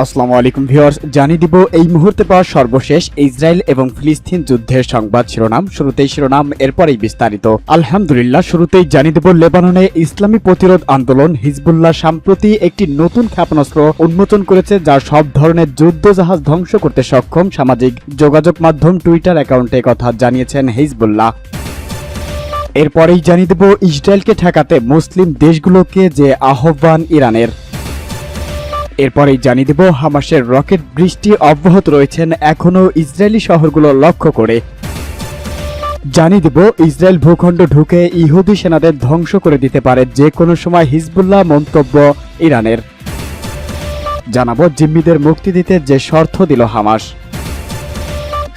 আসসালামু আলাইকুম ভিউয়ার্স, জানিয়ে দিব এই মুহূর্তে পাওয়া সর্বশেষ ইসরায়েল এবং ফিলিস্তিন যুদ্ধের সংবাদ শিরোনাম। শুরুতেই শিরোনাম, এরপরেই বিস্তারিত। আলহামদুলিল্লাহ, শুরুতেই জানিয়ে দেব লেবাননে ইসলামী প্রতিরোধ আন্দোলন, হিজবুল্লাহ সম্প্রতি একটি নতুন ক্ষেপণাস্ত্র উন্মোচন করেছে যা সব ধরনের যুদ্ধ জাহাজ ধ্বংস করতে সক্ষম সামাজিক যোগাযোগ মাধ্যম টুইটার অ্যাকাউন্টে কথা জানিয়েছেন হিজবুল্লাহ। এরপরেই জানিয়ে দেব ইসরায়েলকে ঠেকাতে মুসলিম দেশগুলোকে যে আহ্বান ইরানের। এরপরেই জানিয়ে দেব, হামাসের রকেট বৃষ্টি অব্যাহত রয়েছেন এখনও ইসরায়েলি শহরগুলো লক্ষ্য করে। জানিয়ে দেব, ইসরায়েল ভূখণ্ড ঢুকে ইহুদি সেনাদের ধ্বংস করে দিতে পারে যে কোনো সময় হিজবুল্লাহ মন্তব্য ইরানের। জানাব, জিম্মিদের মুক্তি দিতে যে শর্ত দিল হামাস।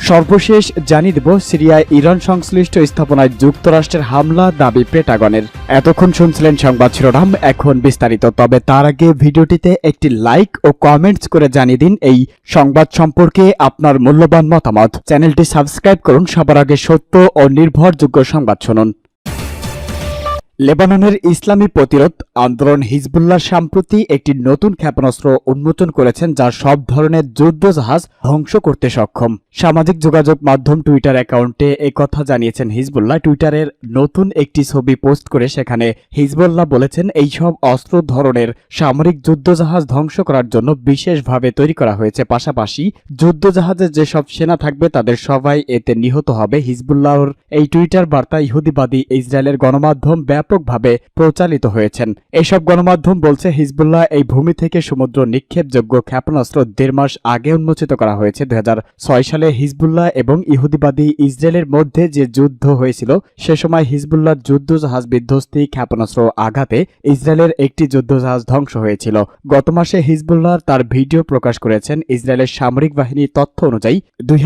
সর্বশেষ জানিয়ে দেব সিরিয়ায় ইরান সংশ্লিষ্ট স্থাপনায় যুক্তরাষ্ট্রের হামলা দাবি পেটাগনের এতক্ষণ শুনছিলেন সংবাদ শিরোনাম, এখন বিস্তারিত। তবে তার আগে ভিডিওটিতে একটি লাইক ও কমেন্টস করে জানিয়ে দিন এই সংবাদ সম্পর্কে আপনার মূল্যবান মতামত। চ্যানেলটি সাবস্ক্রাইব করুন, সবার আগে সত্য ও নির্ভরযোগ্য সংবাদ শুনুন। লেবাননের ইসলামী প্রতিরোধ আন্দোলন হিজবুল্লাহ সম্প্রতি একটি নতুন ক্ষেপণাস্ত্র উন্মোচন করেছেন, যা সব ধরনের যুদ্ধ জাহাজ ধ্বংস করতে সক্ষম। সামাজিক যোগাযোগ মাধ্যম টুইটার অ্যাকাউন্টে একথা জানিয়েছেন হিজবুল্লাহ। টুইটারের নতুন একটি ছবি পোস্ট করে সেখানে হিজবুল্লাহ বলেছেন এই সব অস্ত্র ধরনের সামরিক যুদ্ধজাহাজ ধ্বংস করার জন্য বিশেষভাবে তৈরি করা হয়েছে। পাশাপাশি যুদ্ধজাহাজে যেসব সেনা থাকবে, তাদের সবাই এতে নিহত হবে। হিজবুল্লাহর এই টুইটার বার্তা ইহুদিবাদী ইসরায়েলের গণমাধ্যম ব্যাপকভাবে প্রচালিত হয়েছেন। এসব গণমাধ্যম বলছে, হিজবুল্লাহ এই ভূমি থেকে সমুদ্র নিক্ষেপযোগ্য ক্ষেপণাস্ত্র দেড় মাস আগে উন্মোচিত করা হয়েছে। দু হাজার ছয় সালে হিজবুল্লাহ এবং ইহুদিবাদী ইসরায়েলের মধ্যে যে যুদ্ধ হয়েছিল, সে সময় হিজবুল্লাহ যুদ্ধজাহাজ বিধ্বস্তি, ক্ষেপণাস্ত্র আঘাতে ইসরায়েলের একটি যুদ্ধজাহাজ ধ্বংস হয়েছিল। গত মাসে হিজবুল্লাহ তার ভিডিও প্রকাশ করেছেন ইসরায়েলের সামরিক বাহিনীর তথ্য অনুযায়ী, দুই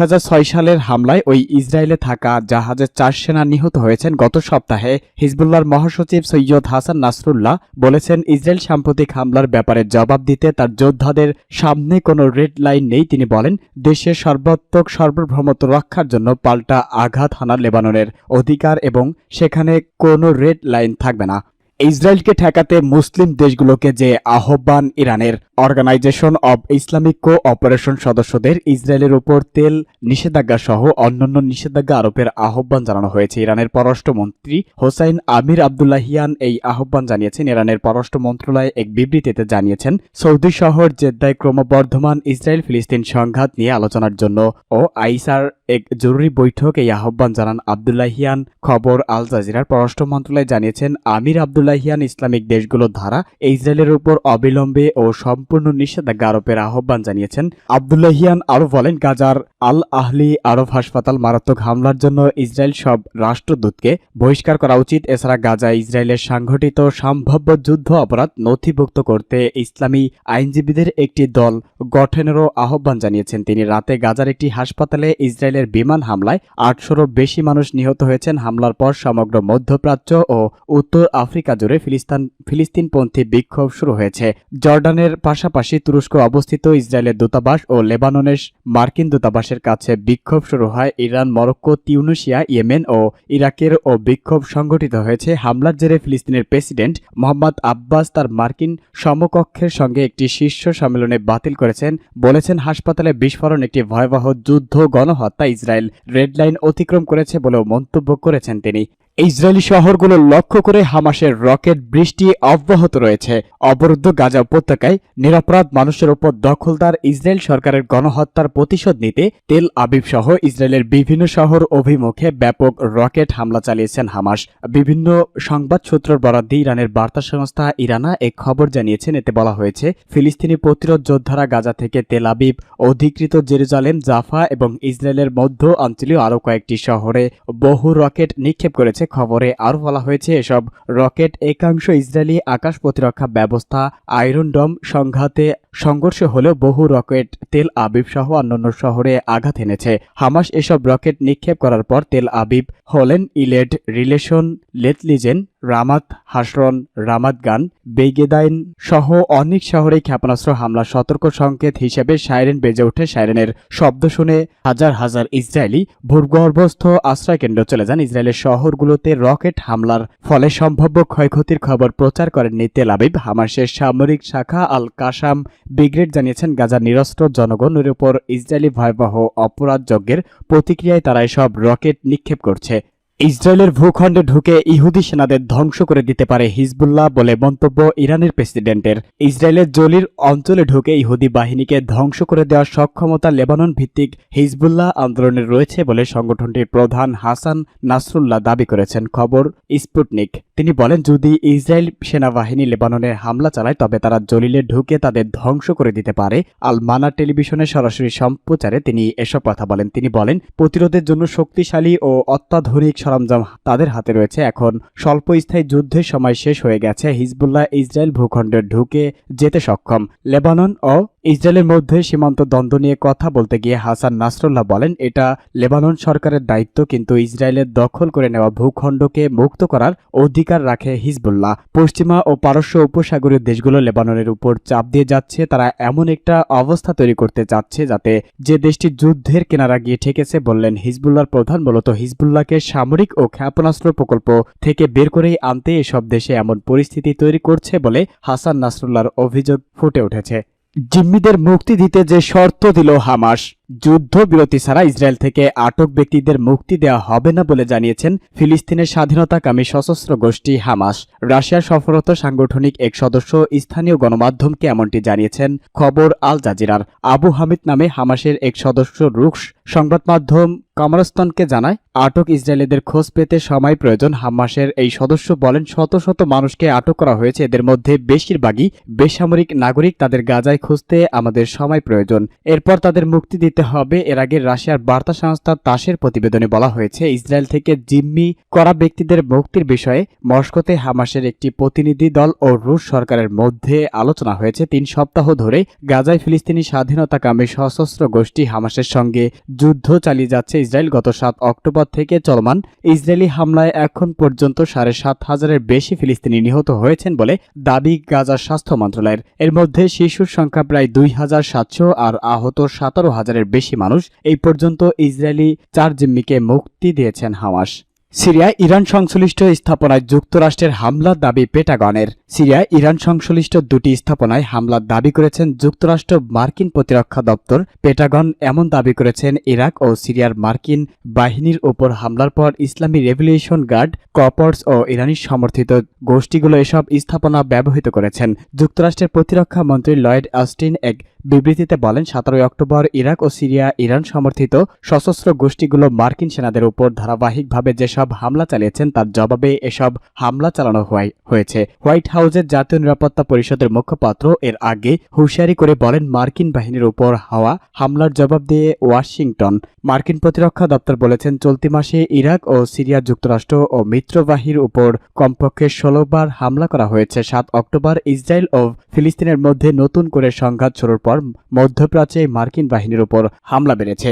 সালের হামলায় ওই ইসরায়েলে থাকা জাহাজের চার সেনা নিহত হয়েছেন গত সপ্তাহে। হিজবুল্লাহর মহাসচিব সৈয়দ হাসান নাসরুল্লাহ বলেছেন, ইসরায়েল সাম্প্রতিক হামলার ব্যাপারে জবাব দিতে তার যোদ্ধাদের সামনে কোনো রেড লাইন নেই। তিনি বলেন, দেশের সর্বাত্মক সর্বভ্রমত রক্ষার জন্য পাল্টা আঘাত হানা লেবাননের অধিকার এবং সেখানে কোনো রেড লাইন থাকবে না। ইসরায়েলকে ঠেকাতে মুসলিম দেশগুলোকে যে আহ্বান ইরানের organisation of Islamic cooperation সদস্যদের ইসরায়েলের উপর তেল নিষেধাজ্ঞা সহ অন্যান্য নিষেধাজ্ঞা আরোপের আহ্বান জানানো হয়েছে ইরানের পররাষ্ট্রমন্ত্রী হোসাইন আমির আবদুল্লাহিয়ান এই আহ্বান জানিয়েছেন। ইরানের পররাষ্ট্র মন্ত্রণালয় এক বিবৃতিতে জানিয়েছেন, সৌদি শহর জেদ্দায় ক্রমবর্ধমান ইসরায়েল ফিলিস্তিন সংঘাত নিয়ে আলোচনার জন্য ও আইসার এক জরুরি বৈঠক এই আহ্বান জানান আবদুল্লাহিয়ান। খবর আল জাজিরার পররাষ্ট্র মন্ত্রণালয় জানিয়েছেন, আমির আবদুল্লাহিয়ান ইসলামিক দেশগুলোর ধারা ইসরায়েলের উপর অবিলম্বে ও সম্পূর্ণ নিষেধাজ্ঞা আরোপের আহ্বান জানিয়েছেন। আবদুল্লাহিয়ান আরও বলেন, গাজার আল আহলি আরব হাসপাতাল মারাত্মক হামলার জন্য ইসরায়েল সব রাষ্ট্রদূতকে বহিষ্কার করা উচিত। এছাড়া গাজা ইসরায়েলের সংঘটিত সম্ভাব্য যুদ্ধ অপরাধ নথিভুক্ত করতে ইসলামী আইনজীবীদের একটি দল গঠনেরও আহ্বান জানিয়েছেন। তিনি রাতে গাজার একটি হাসপাতালে ইসরায়েলের বিমান হামলায় আটশোরও বেশি মানুষ নিহত হয়েছেন। হামলার পর সমগ্র মধ্যপ্রাচ্য ও উত্তর আফ্রিকা জুড়ে ফিলিস্তান ফিলিস্তিনপন্থী বিক্ষোভ শুরু হয়েছে। জর্ডানের পাশাপাশি তুরস্ক অবস্থিত ইসরায়েলের দূতাবাস ও লেবাননের মার্কিন দূতাবাসের কাছে বিক্ষোভ শুরু হয়। ইরান, মরক্কো তিউনুশিয়া ইয়েমেন ও ইরাকের ও বিক্ষোভ সংঘটিত হয়েছে। হামলার জেরে ফিলিস্তিনের প্রেসিডেন্ট মোহাম্মদ আব্বাস তার মার্কিন সমকক্ষের সঙ্গে একটি শীর্ষ সম্মেলনে বাতিল করেছেন। বলেছেন, হাসপাতালে বিস্ফোরণ, একটি ভয়াবহ যুদ্ধ, গণহত্যা ইসরায়েল রেড লাইন অতিক্রম করেছে বলেও মন্তব্য করেছেন তিনি। ইসরায়েলি শহরগুলো লক্ষ্য করে হামাসের রকেট বৃষ্টি অব্যাহত রয়েছে। অবরুদ্ধ গাজা উপত্যকায় নিরাপরাধ মানুষের ওপর দখলদার ইসরায়েল সরকারের গণহত্যার প্রতিশোধ নিতে তেল আবিব সহ ইসরায়েলের বিভিন্ন শহর অভিমুখে ব্যাপক রকেট হামলা চালিয়েছেন হামাস। বিভিন্ন সংবাদ সূত্রের বরাদ্দে ইরানের বার্তা সংস্থা ইরানা এক খবর জানিয়েছেন। এতে বলা হয়েছে, ফিলিস্তিনি প্রতিরোধ যোদ্ধারা গাজা থেকে তেল আবিব, অধিকৃত জেরুজালেম, জাফা এবং ইসরায়েলের মধ্য অঞ্চলীয় আরও কয়েকটি শহরে বহু রকেট নিক্ষেপ করেছে খবরে আরও বলা হয়েছে, এসব রকেট একাংশ ইসরায়েলি আকাশ প্রতিরক্ষা ব্যবস্থা আয়রন ডম সংঘাতে সংঘর্ষ হলেও বহু রকেট তেল আবিব সহ অন্যান্য শহরে আঘাত এনেছে। হামাস এসব রকেট নিক্ষেপ করার পর তেল আবিব হলেন ইলেড রিলেশন লেটলিজেন রামাত হাসরন রামাত গান, বেগেদাইন সহ অনেক শহরে ক্ষেপণাস্ত্র হামলা, সতর্ক সংকেত হিসেবে সাইরেন বেজে ওঠে সাইরেনের শব্দ শুনে হাজার হাজার ইসরায়েলি ভূগর্ভস্থ আশ্রয়কেন্দ্র চলে যান। ইসরায়েলের শহরগুলোতে রকেট হামলার ফলে সম্ভাব্য ক্ষয়ক্ষতির খবর প্রচার করেননি তেল আবিব। হামাসের সামরিক শাখা আল কাসাম ব্রিগেড জানিয়েছেন, গাজার নিরস্ত্র জনগণের উপর ইসরায়েলি ভয়াবহ অপরাধযজ্ঞের প্রতিক্রিয়ায় তারা এসব রকেট নিক্ষেপ করছে। ইসরায়েলের ভূখণ্ডে ঢুকে ইহুদি সেনাদের ধ্বংস করে দিতে পারে হিজবুল্লাহ বলে মন্তব্য ইরানের প্রেসিডেন্টের। ইসরায়েলের জলির অঞ্চলে ঢুকে ইহুদি বাহিনীকে ধ্বংস করে দেওয়ার সক্ষমতা লেবানন ভিত্তিক হিজবুল্লাহ আন্দোলনের রয়েছে বলে সংগঠনটির প্রধান হাসান নাসরুল্লাহ দাবি করেছেন, খবর স্পুটনিক। তিনি বলেন, যদি ইসরায়েল সেনাবাহিনী লেবাননে হামলা চালায়, তবে তারা জলিলে ঢুকে তাদের ধ্বংস করে দিতে পারে। আল মানা টেলিভিশনে সরাসরি সম্প্রচারে তিনি এসব কথা বলেন। তিনি বলেন, প্রতিরোধের জন্য শক্তিশালী ও অত্যাধুনিক সরঞ্জাম তাদের হাতে রয়েছে। এখন স্বল্পস্থায়ী যুদ্ধের সময় শেষ হয়ে গেছে। হিজবুল্লাহ ইসরায়েল ভূখণ্ডে ঢুকে যেতে সক্ষম। লেবানন ও ইসরায়েলের মধ্যে সীমান্ত দ্বন্দ্ব নিয়ে কথা বলতে গিয়ে হাসান নাসরুল্লাহ বলেন, এটা লেবানন সরকারের দায়িত্ব, কিন্তু ইসরায়েলের দখল করে নেওয়া ভূখণ্ডকে মুক্ত করার অধিকার রাখে হিজবুল্লাহ। পশ্চিমা ও পারস্য উপসাগরীয় দেশগুলো লেবাননের উপর চাপ দিয়ে যাচ্ছে, তারা এমন একটা অবস্থা তৈরি করতে চাচ্ছে যাতে যে দেশটি যুদ্ধের কেনারা গিয়ে ঠেকেছে বললেন হিজবুল্লাহর প্রধান, মূলত হিজবুল্লাহকে সামরিক ও ক্ষেপণাস্ত্র প্রকল্প থেকে বের করেই আনতে এসব দেশে এমন পরিস্থিতি তৈরি করছে বলে হাসান নাসরুল্লাহর অভিযোগ ফুটে উঠেছে। জিম্মিদের মুক্তি দিতে যে শর্ত দিল হামাস যুদ্ধবিরতি ছাড়া ইসরায়েল থেকে আটক ব্যক্তিদের মুক্তি দেওয়া হবে না বলে জানিয়েছেন ফিলিস্তিনের স্বাধীনতাকামী সশস্ত্র গোষ্ঠী হামাস। রাশিয়ার সফরত সাংগঠনিক এক সদস্য স্থানীয় গণমাধ্যমকে এমনটি জানিয়েছেন খবর আল জাজিরার। আবু হামিদ নামে হামাসের এক সদস্য রুশ সংবাদ মাধ্যম কামারস্তানকে জানায়, আটক ইসরায়েলিদের খোঁজ পেতে সময় প্রয়োজন হামাসের। এই সদস্য বলেন, শত শত মানুষকে আটক করা হয়েছে। এদের মধ্যে বেশিরভাগই বেসামরিক নাগরিক। তাদের গাজায় খুঁজতে আমাদের সময় প্রয়োজন। এরপর তাদের মুক্তি দিতে হবে। এর আগে রাশিয়ার বার্তা সংস্থা তাসের প্রতিবেদনে বলা হয়েছে, ইসরায়েল থেকে জিম্মি করা ব্যক্তিদের মুক্তির বিষয়ে মস্কোতে হামাসের একটি প্রতিনিধি দল ও রুশ সরকারের মধ্যে আলোচনা হয়েছে। তিন সপ্তাহ ধরে গাজায় ফিলিস্তিনি স্বাধীনতাকামী সশস্ত্র গোষ্ঠী হামাসের সঙ্গে যুদ্ধ চালিয়ে যাচ্ছে। ইসরায়েল গত সাত অক্টোবর থেকে চলমান ইসরায়েলি হামলায় এখন পর্যন্ত সাড়ে সাত হাজারের বেশি ফিলিস্তিনি নিহত হয়েছেন বলে দাবি গাজার স্বাস্থ্য মন্ত্রণালয়ের। এর মধ্যে শিশুর সংখ্যা প্রায় দুই হাজার সাতশো আর আহত সতেরো হাজারের বেশি মানুষ এই পর্যন্ত ইসরায়েলি চার জিম্মিকে মুক্তি দিয়েছেন হামাস। সিরিয়ায় ইরান সংশ্লিষ্ট স্থাপনায় যুক্তরাষ্ট্রের হামলার দাবি পেটাগনের। সিরিয়া ইরান সংশ্লিষ্ট দুটি স্থাপনায় হামলার দাবি করেছেন যুক্তরাষ্ট্র মার্কিন প্রতিরক্ষা দপ্তর। পেটাগন এমন দাবি করেছেন ইরাক ও সিরিয়ার মার্কিন বাহিনীর ওপর হামলার পর ইসলামী রেভলিউশন গার্ড, কপার্স ও ইরানি সমর্থিত গোষ্ঠীগুলো এসব স্থাপনা ব্যবহৃত করেছেন। যুক্তরাষ্ট্রের প্রতিরক্ষা মন্ত্রী লয়েড অস্টিন এক বিবৃতিতে বলেন, সতেরোই অক্টোবর ইরাক ও সিরিয়া, ইরান সমর্থিত সশস্ত্র গোষ্ঠীগুলো মার্কিন সেনাদের উপর ধারাবাহিকভাবে যেসব হামলা চালিয়েছেন, তার জবাবে এসব হামলা চালানো হয়েছে। হোয়াইট হাউসের জাতীয় নিরাপত্তা পরিষদের মুখপাত্র এর আগে হুঁশিয়ারি করে বলেন, মার্কিন বাহিনীর উপর হওয়া হামলার জবাব দিয়ে ওয়াশিংটন, মার্কিন প্রতিরক্ষা দপ্তর বলেছেন, চলতি মাসে ইরাক ও সিরিয়া যুক্তরাষ্ট্র ও মিত্রবাহীর উপর কমপক্ষে ষোলো বার হামলা করা হয়েছে। সাত অক্টোবর ইসরায়েল ও ফিলিস্তিনের মধ্যে নতুন করে সংঘাত শুরুর পর মধ্যপ্রাচ্যে মার্কিন বাহিনীর উপর হামলা বেড়েছে।